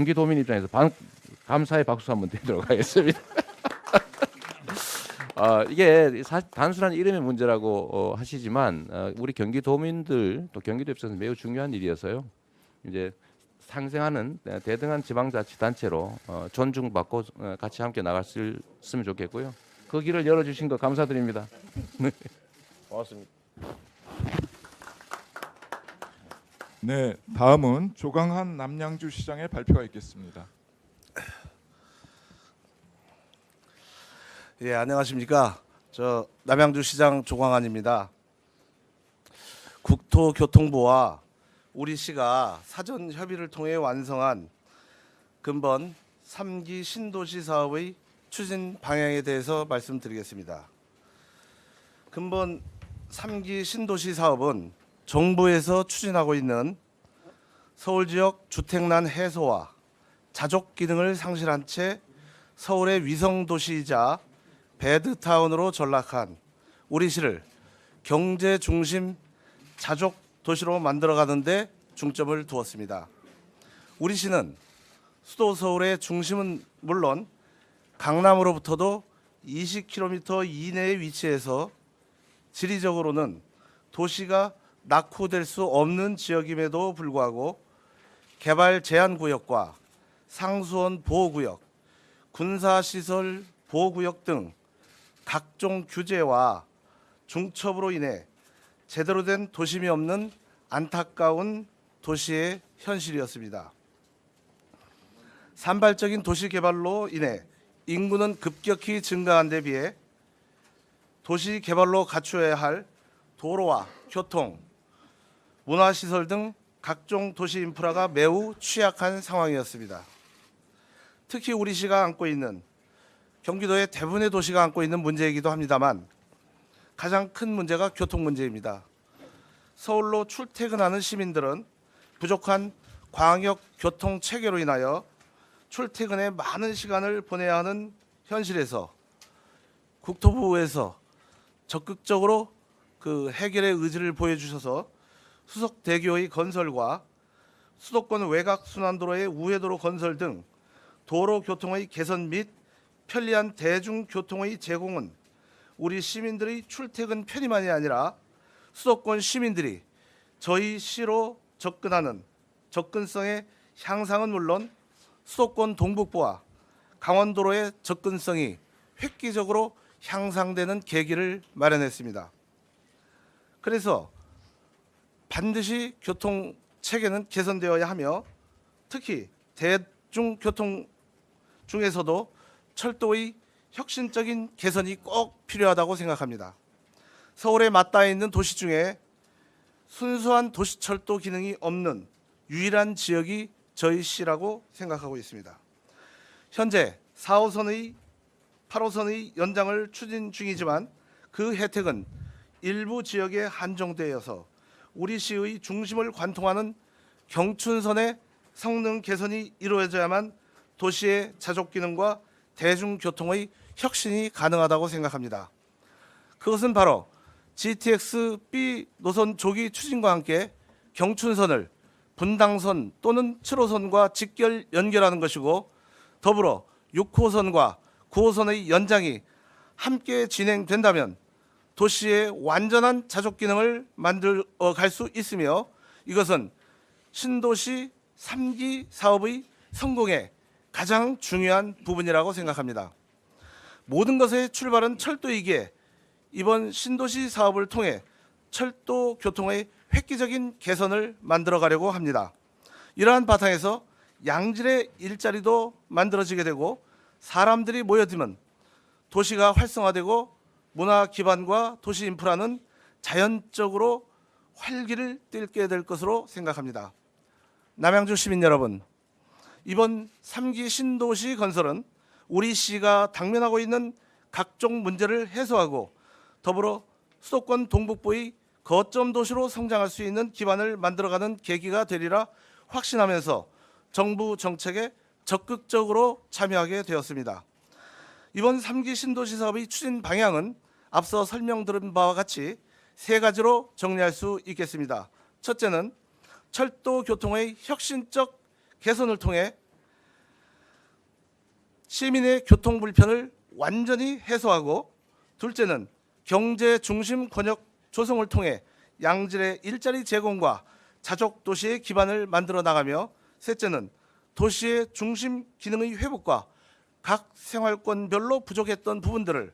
경기도민 입장에서 반, 감사의 박수 한번 드리도록 하겠습니다. 어, 이게 사, 단순한 이름의 문제라고 어, 하시지만 어, 우리 경기도민들 또 경기도 입장에서 매우 중요한 일이어서요. 이제 상생하는 네, 대등한 지방자치단체로 어, 존중받고 어, 같이 함께 나갔으면 좋겠고요. 그 길을 열어주신 거 감사드립니다. 고맙습니다. 네, 다음은 조강한 남양주 시장의 발표가 있겠습니다. 예, 안녕하십니까. 저 남양주 시장 조광환입니다. 국토교통부와 우리 시가 사전 협의를 통해 완성한 근본 3기 신도시 사업의 추진 방향에 대해서 말씀드리겠습니다. 근본 3기 신도시 사업은 정부에서 추진하고 있는 서울 지역 주택난 해소와 자족 기능을 상실한 채 서울의 위성 도시이자 배드타운으로 전락한 우리 시를 경제 중심 자족 도시로 만들어가는데 중점을 두었습니다. 우리 시는 수도 서울의 중심은 물론 강남으로부터도 20km 이내에 위치해서 지리적으로는 도시가 낙후될 수 없는 지역임에도 불구하고 개발 제한 구역과 상수원 보호 구역, 군사 시설 보호 구역 등 각종 규제와 중첩으로 인해 제대로 된 도심이 없는 안타까운 도시의 현실이었습니다. 산발적인 도시 개발로 인해 인구는 급격히 증가한 데 비해 도시 개발로 갖추어야 할 도로와 교통, 문화시설 등 각종 도시 인프라가 매우 취약한 상황이었습니다. 특히 우리 시가 안고 있는 경기도의 대부분의 도시가 안고 있는 문제이기도 합니다만 가장 큰 문제가 교통 문제입니다. 서울로 출퇴근하는 시민들은 부족한 광역 교통 체계로 인하여 출퇴근에 많은 시간을 보내야 하는 현실에서 국토부에서 적극적으로 그 해결의 의지를 보여주셔서 수석 대교의 건설과 수도권 외곽 순환도로의 우회도로 건설 등 도로 교통의 개선 및 편리한 대중교통의 제공은 우리 시민들의 출퇴근 편의만이 아니라 수도권 시민들이 저희 시로 접근하는 접근성의 향상은 물론 수도권 동북부와 강원도로의 접근성이 획기적으로 향상되는 계기를 마련했습니다. 그래서 반드시 교통 체계는 개선되어야 하며 특히 대중교통 중에서도 철도의 혁신적인 개선이 꼭 필요하다고 생각합니다. 서울에 맞닿아 있는 도시 중에 순수한 도시철도 기능이 없는 유일한 지역이 저희 시라고 생각하고 있습니다. 현재 4호선의 8호선의 연장을 추진 중이지만 그 혜택은 일부 지역에 한정되어서 우리 시의 중심을 관통하는 경춘선의 성능 개선이 이루어져야만 도시의 자족 기능과 대중교통의 혁신이 가능하다고 생각합니다. 그것은 바로 GTX B 노선 조기 추진과 함께 경춘선을 분당선 또는 7호선과 직결 연결하는 것이고 더불어 6호선과 9호선의 연장이 함께 진행된다면 도시의 완전한 자족 기능을 만들어 갈 수 있으며 이것은 신도시 3기 사업의 성공에 가장 중요한 부분이라고 생각합니다. 모든 것의 출발은 철도이기에 이번 신도시 사업을 통해 철도 교통의 획기적인 개선을 만들어 가려고 합니다. 이러한 바탕에서 양질의 일자리도 만들어지게 되고 사람들이 모여들면 도시가 활성화되고 문화 기반과 도시 인프라는 자연적으로 활기를 띨게 될 것으로 생각합니다. 남양주 시민 여러분, 이번 3기 신도시 건설은 우리 시가 당면하고 있는 각종 문제를 해소하고 더불어 수도권 동북부의 거점 도시로 성장할 수 있는 기반을 만들어가는 계기가 되리라 확신하면서 정부 정책에 적극적으로 참여하게 되었습니다. 이번 3기 신도시 사업의 추진 방향은 앞서 설명드린 바와 같이 세 가지로 정리할 수 있겠습니다. 첫째는 철도 교통의 혁신적 개선을 통해 시민의 교통 불편을 완전히 해소하고 둘째는 경제 중심 권역 조성을 통해 양질의 일자리 제공과 자족 도시의 기반을 만들어 나가며 셋째는 도시의 중심 기능의 회복과 각 생활권별로 부족했던 부분들을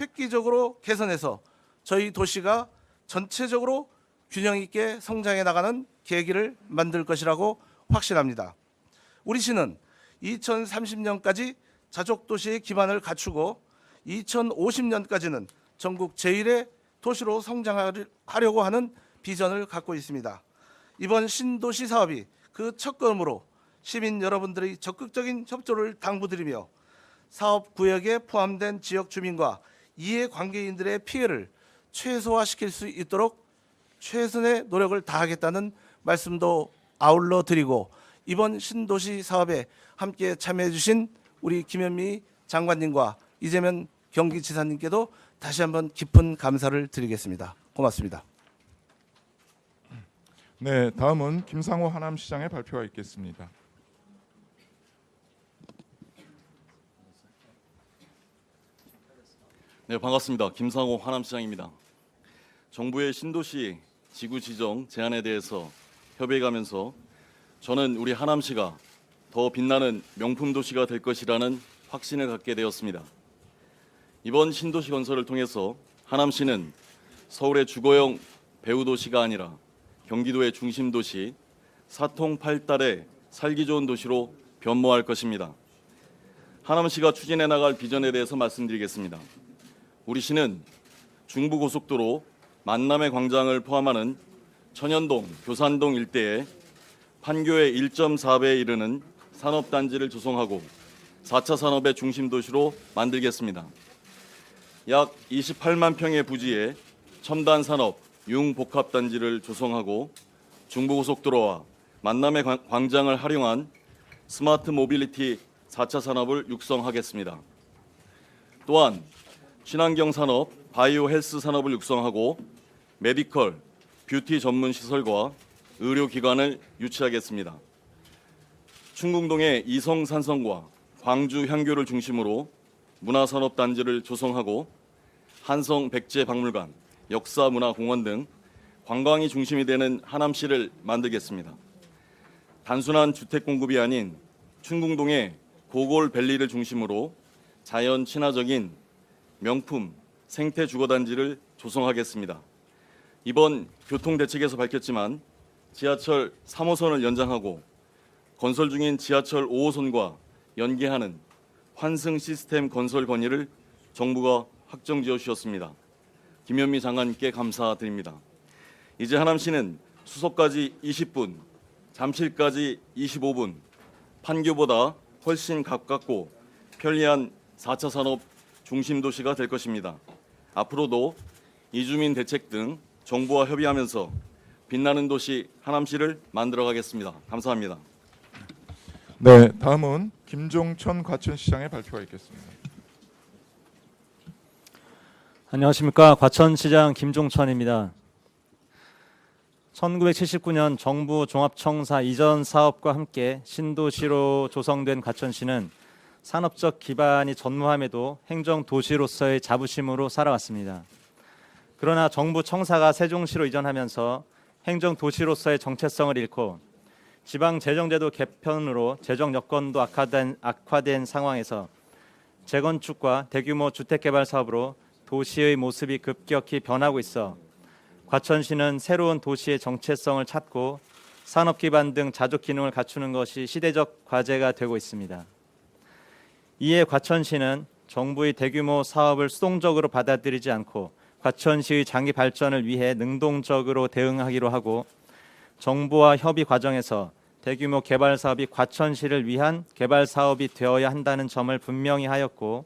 획기적으로 개선해서 저희 도시가 전체적으로 균형 있게 성장해 나가는 계기를 만들 것이라고 확신합니다. 우리 시는 2030년까지 자족 도시의 기반을 갖추고 2050년까지는 전국 제1의 도시로 성장하려고 하는 비전을 갖고 있습니다. 이번 신도시 사업이 그 첫 걸음으로 시민 여러분들의 적극적인 협조를 당부드리며 사업 구역에 포함된 지역 주민과 이해 관계인들의 피해를 최소화시킬 수 있도록 최선의 노력을 다하겠다는 말씀도 아울러 드리고 이번 신도시 사업에 함께 참여해 주신 우리 김현미 장관님과 이재명 경기지사님께도 다시 한번 깊은 감사를 드리겠습니다. 고맙습니다. 네, 다음은 김상호 하남시장의 발표가 있겠습니다. 네, 반갑습니다. 김상호 하남시장입니다. 정부의 신도시 지구 지정 제안에 대해서 협의해가면서 저는 우리 하남시가 더 빛나는 명품 도시가 될 것이라는 확신을 갖게 되었습니다. 이번 신도시 건설을 통해서 하남시는 서울의 주거용 배후 도시가 아니라 경기도의 중심 도시, 사통팔달의 살기 좋은 도시로 변모할 것입니다. 하남시가 추진해 나갈 비전에 대해서 말씀드리겠습니다. 우리 시는 중부고속도로 만남의 광장을 포함하는 천연동, 교산동 일대에 판교의 1.4배에 이르는 산업단지를 조성하고 4차 산업의 중심 도시로 만들겠습니다. 약 28만 평의 부지에 첨단 산업 융복합 단지를 조성하고 중부고속도로와 만남의 광- 광장을 활용한 스마트 모빌리티 4차 산업을 육성하겠습니다. 또한 친환경 산업, 바이오 헬스 산업을 육성하고 메디컬, 뷰티 전문 시설과 의료 기관을 유치하겠습니다. 충궁동의 이성산성과 광주 향교를 중심으로 문화산업 단지를 조성하고 한성 백제 박물관, 역사문화공원 등 관광이 중심이 되는 하남시를 만들겠습니다. 단순한 주택 공급이 아닌 충궁동의 고골 밸리를 중심으로 자연 친화적인 명품 생태 주거 단지를 조성하겠습니다. 이번 교통 대책에서 밝혔지만 지하철 3호선을 연장하고 건설 중인 지하철 5호선과 연계하는 환승 시스템 건설 건의를 정부가 확정 지어 주셨습니다. 김현미 장관님께 감사드립니다. 이제 하남시는 수서까지 20분, 잠실까지 25분, 판교보다 훨씬 가깝고 편리한 4차 산업 중심 도시가 될 것입니다. 앞으로도 이주민 대책 등 정부와 협의하면서 빛나는 도시 하남시를 만들어 가겠습니다. 감사합니다. 네, 다음은 김종천 과천시장의 발표가 있겠습니다. 안녕하십니까 과천시장 김종천입니다. 1979년 정부 종합청사 이전 사업과 함께 신도시로 조성된 과천시는 산업적 기반이 전무함에도 행정 도시로서의 자부심으로 살아왔습니다. 그러나 정부 청사가 세종시로 이전하면서 행정 도시로서의 정체성을 잃고 지방 재정제도 개편으로 재정 여건도 악화된, 악화된 상황에서 재건축과 대규모 주택 개발 사업으로 도시의 모습이 급격히 변하고 있어 과천시는 새로운 도시의 정체성을 찾고 산업 기반 등 자족 기능을 갖추는 것이 시대적 과제가 되고 있습니다. 이에 과천시는 정부의 대규모 사업을 수동적으로 받아들이지 않고 과천시의 장기 발전을 위해 능동적으로 대응하기로 하고 정부와 협의 과정에서 대규모 개발 사업이 과천시를 위한 개발 사업이 되어야 한다는 점을 분명히 하였고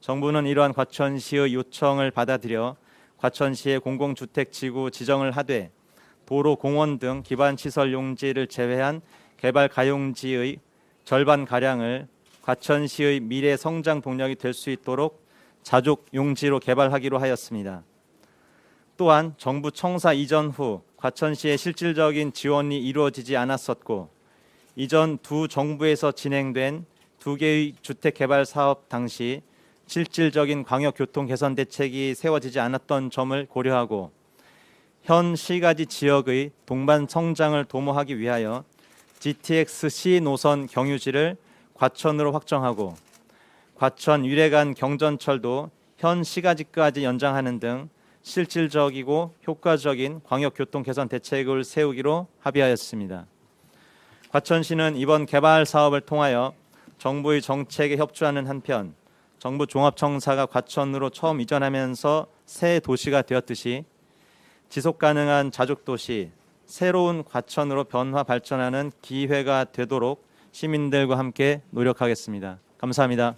정부는 이러한 과천시의 요청을 받아들여 과천시의 공공주택 지구 지정을 하되 도로, 공원 등 기반 시설 용지를 제외한 개발 가용지의 절반 가량을 과천시의 미래 성장 동력이 될 수 있도록 자족 용지로 개발하기로 하였습니다. 또한 정부 청사 이전 후 과천시의 실질적인 지원이 이루어지지 않았었고 이전 두 정부에서 진행된 두 개의 주택 개발 사업 당시 실질적인 광역 교통 개선 대책이 세워지지 않았던 점을 고려하고 현 시가지 지역의 동반 성장을 도모하기 위하여 GTX-C 노선 경유지를 과천으로 확정하고 과천 유래간 경전철도 현 시가지까지 연장하는 등 실질적이고 효과적인 광역 교통 개선 대책을 세우기로 합의하였습니다. 과천시는 이번 개발 사업을 통하여 정부의 정책에 협조하는 한편 정부 종합청사가 과천으로 처음 이전하면서 새 도시가 되었듯이 지속 가능한 자족 도시 새로운 과천으로 변화 발전하는 기회가 되도록 시민들과 함께 노력하겠습니다. 감사합니다.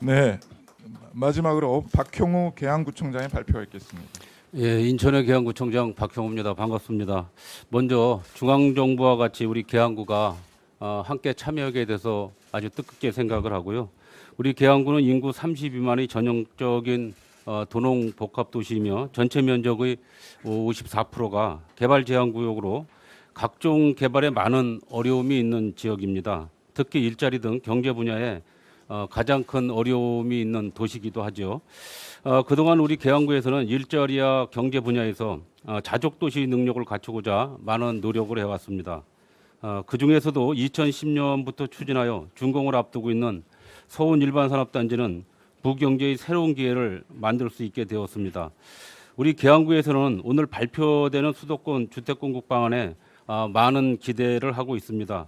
네. 마지막으로 박형우 계양구청장의 발표가 있겠습니다. 예, 인천의 계양구청장 박형우입니다. 반갑습니다. 먼저 중앙정부와 같이 우리 계양구가 어, 함께 참여하게 돼서 아주 뜻깊게 생각을 하고요. 우리 계양구는 인구 30 미만의 전형적인 어, 도농 복합 도시이며 전체 면적의 54%가 개발 제한 구역으로 각종 개발에 많은 어려움이 있는 지역입니다. 특히 일자리 등 경제 분야에 어, 가장 큰 어려움이 있는 도시이기도 하죠. 어, 그동안 우리 계양구에서는 일자리와 경제 분야에서 어, 자족 도시 능력을 갖추고자 많은 노력을 해왔습니다. 어, 그 중에서도 2010년부터 추진하여 준공을 앞두고 있는 서운 일반산업단지는 부경제의 새로운 기회를 만들 수 있게 되었습니다. 우리 계양구에서는 오늘 발표되는 수도권 주택 공급 방안에 아, 많은 기대를 하고 있습니다.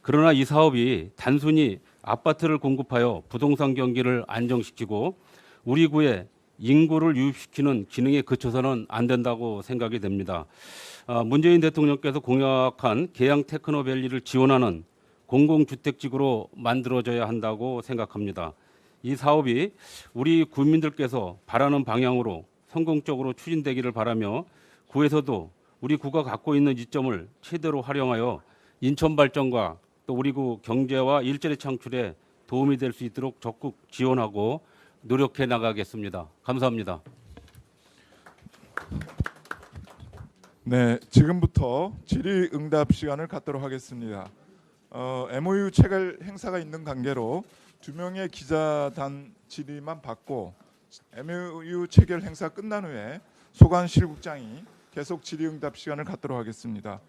그러나 이 사업이 단순히 아파트를 공급하여 부동산 경기를 안정시키고 우리 구에 인구를 유입시키는 기능에 그쳐서는 안 된다고 생각이 됩니다. 아, 문재인 대통령께서 공약한 계양 테크노밸리를 지원하는 공공주택지구로 만들어져야 한다고 생각합니다. 이 사업이 우리 국민들께서 바라는 방향으로 성공적으로 추진되기를 바라며 구에서도 우리 구가 갖고 있는 이점을 최대로 활용하여 인천 발전과 또 우리 구 경제와 일자리 창출에 도움이 될 수 있도록 적극 지원하고 노력해 나가겠습니다. 감사합니다. 네, 지금부터 질의응답 시간을 갖도록 하겠습니다. 어, MOU 체결 행사가 있는 관계로 두 명의 기자단 질의만 받고 MOU 체결 행사 끝난 후에 소관 실국장이 계속 질의응답 시간을 갖도록 하겠습니다.